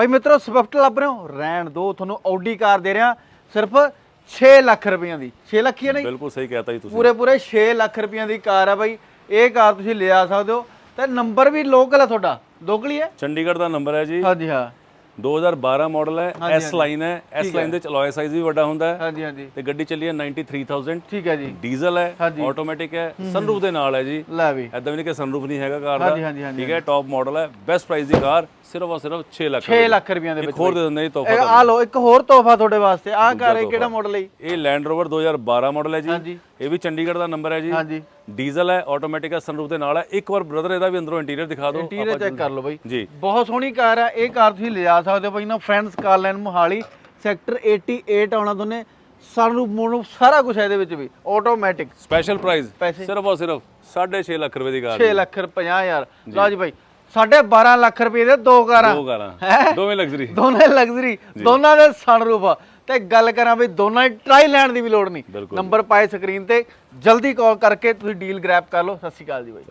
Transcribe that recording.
ਭਾਈ ਮਿੱਤਰੋ ਸਵਿਫਟ ਲੱਭ ਰਹੇ ਹੋ? ਰਹਿਣ ਦੋ ਤੁਹਾਨੂੰ ਆਡੀ ਕਾਰ ਦੇ ਰਿਹਾ। ਸਿਰਫ 6 ਲੱਖ ਰੁਪਈਆਂ ਦੀ। 6 ਲੱਖ ਹੀ ਹੈ ਨਹੀਂ? ਬਿਲਕੁਲ ਸਹੀ ਕਹਤਾ ਜੀ ਤੁਸੀਂ। ਪੂਰੇ ਪੂਰੇ 6 ਲੱਖ ਰੁਪਈਆਂ ਦੀ ਕਾਰ ਆ ਬਾਈ। ਇਹ ਕਾਰ ਤੁਸੀਂ ਲਿਆ ਸਕਦੇ ਹੋ। ਤੇ ਨੰਬਰ ਵੀ ਲੋਕਲ ਹੈ ਤੁਹਾਡਾ। ਲੋਕਲੀ ਹੈ? ਚੰਡੀਗੜ੍ਹ ਦਾ ਨੰਬਰ ਹੈ ਜੀ। ਹਾਂਜੀ ਹਾਂ। 2012 ਮਾਡਲ ਹੈ ਐਸ ਲਾਈਨ ਹੈ ਐਸ ਲਾਈਨ ਦੇ ਚ ਅਲੋਏ ਸਾਈਜ਼ ਵੀ ਵੱਡਾ ਹੁੰਦਾ ਹੈ। ਹਾਂਜੀ ਹਾਂਜੀ। ਤੇ ਗੱਡੀ ਚੱਲੀ ਹੈ 93000 ਠੀਕ ਹੈ ਜੀ। ਡੀਜ਼ਲ ਹੈ ਆਟੋਮੈਟਿਕ ਹੈ ਸਨਰੂਫ ਦੇ ਨਾਲ ਹੈ ਜੀ। ਲੈ ਵੀ। ਐਦਾਂ ਵੀ ਨਹੀਂ ਕਿ ਸਨਰੂਫ ਨਹੀਂ ਹੈਗਾ ਕਾਰ ਦਾ। ਠੀਕ ਹੈ ਟੌਪ ਮਾਡਲ ਹੈ ਬੈਸਟ ਪ੍ਰਾਈਸ ਦੀ ਕਾਰ ਸਿਰਫ ਔਰ ਸਿਰਫ 6 ਲੱਖ 6 ਲੱਖ ਰੁਪਈਆਂ ਦੇ ਵਿੱਚ ਹੋਰ ਦੇ ਦਿੰਦੇ ਜੀ ਤੋਹਫਾ ਆ ਲਓ ਇੱਕ ਹੋਰ ਤੋਹਫਾ ਤੁਹਾਡੇ ਵਾਸਤੇ। ਆਹ ਕਾਰ ਇਹ ਕਿਹੜਾ ਮਾਡਲ ਹੈ? ਇਹ ਲੈਂਡ ਰੋਵਰ 2012 ਮਾਡਲ ਹੈ ਜੀ। ਹਾਂਜੀ। ਇਹ ਵੀ ਚੰਡੀਗੜ੍ਹ ਦਾ ਨੰਬਰ ਹੈ ਜੀ। ਹਾਂਜੀ। ਡੀਜ਼ਲ ਹੈ ਆਟੋਮੈਟਿਕ ਹੈ ਸਨਰੂਫ ਦੇ ਨਾਲ ਹੈ। ਇੱਕ ਵਾਰ ਬ੍ਰਦਰ ਇਹਦਾ ਵੀ ਅੰਦਰੋਂ ਇੰਟੀਰੀਅਰ ਦਿਖਾ ਦਿਓ। ਇੰਟੀਰੀਅਰ ਚੈੱਕ ਕਰ ਲਓ ਬਾਈ। ਜੀ। ਬਹੁਤ ਸੋਹਣੀ ਕਾਰ ਆ ਇਹ ਕਾਰ ਤੁਸੀਂ ਲਿਜਾ ਸਕਦੇ ਹੋ ਬਾਈ ਨਾ friends car line Mohali sector 88 ਆਉਣਾ ਦੋਨੇ। ਸਨਰੂਫ ਮੋਨੂ ਸਾਰਾ ਕੁਝ ਹੈ ਇਹਦੇ ਵਿੱਚ ਵੀ ਆਟੋਮੈਟਿਕ ਸਪੈਸ਼ਲ ਪ੍ਰਾਈਸ? ਸਿਰਫ ਔਰ ਸਿਰਫ 6.5 ਲੱਖ ਰੁਪਏ ਦੀ ਕਾਰ 6 ਲੱਖ ਰੁਪਏ ਹਜ਼ਾਰ। ਲਓ ਜੀ ਬਾਈ ਸਾਢੇ 12 ਲੱਖ ਰੁਪਏ ਦੇ ਦੋ ਕਾਰਾਂ। ਦੋ ਕਾਰਾਂ। ਦੋਵੇਂ ਲਗਜ਼ਰੀ ਦੋਨੇ ਲਗਜ਼ਰੀ ਦੋਨਾਂ ਦੇ ਸਨਰੂਫ ਤੇ ਗੱਲ ਕਰਾਂ ਵੀ ਦੋਨਾਂ ਦੀ ਟਰਾਈ ਲੈਣ ਦੀ ਵੀ ਲੋੜ ਨਹੀਂ। ਬਿਲਕੁਲ। ਨੰਬਰ ਪਾਏ ਸਕਰੀਨ ਤੇ। ਜਲਦੀ ਕਾਲ ਕਰਕੇ ਤੁਸੀਂ ਡੀਲ ਗ੍ਰੈਬ ਕਰ ਲਓ। ਸਤਿ ਸ਼੍ਰੀ ਅਕਾਲ ਜੀ ਬਾਈ।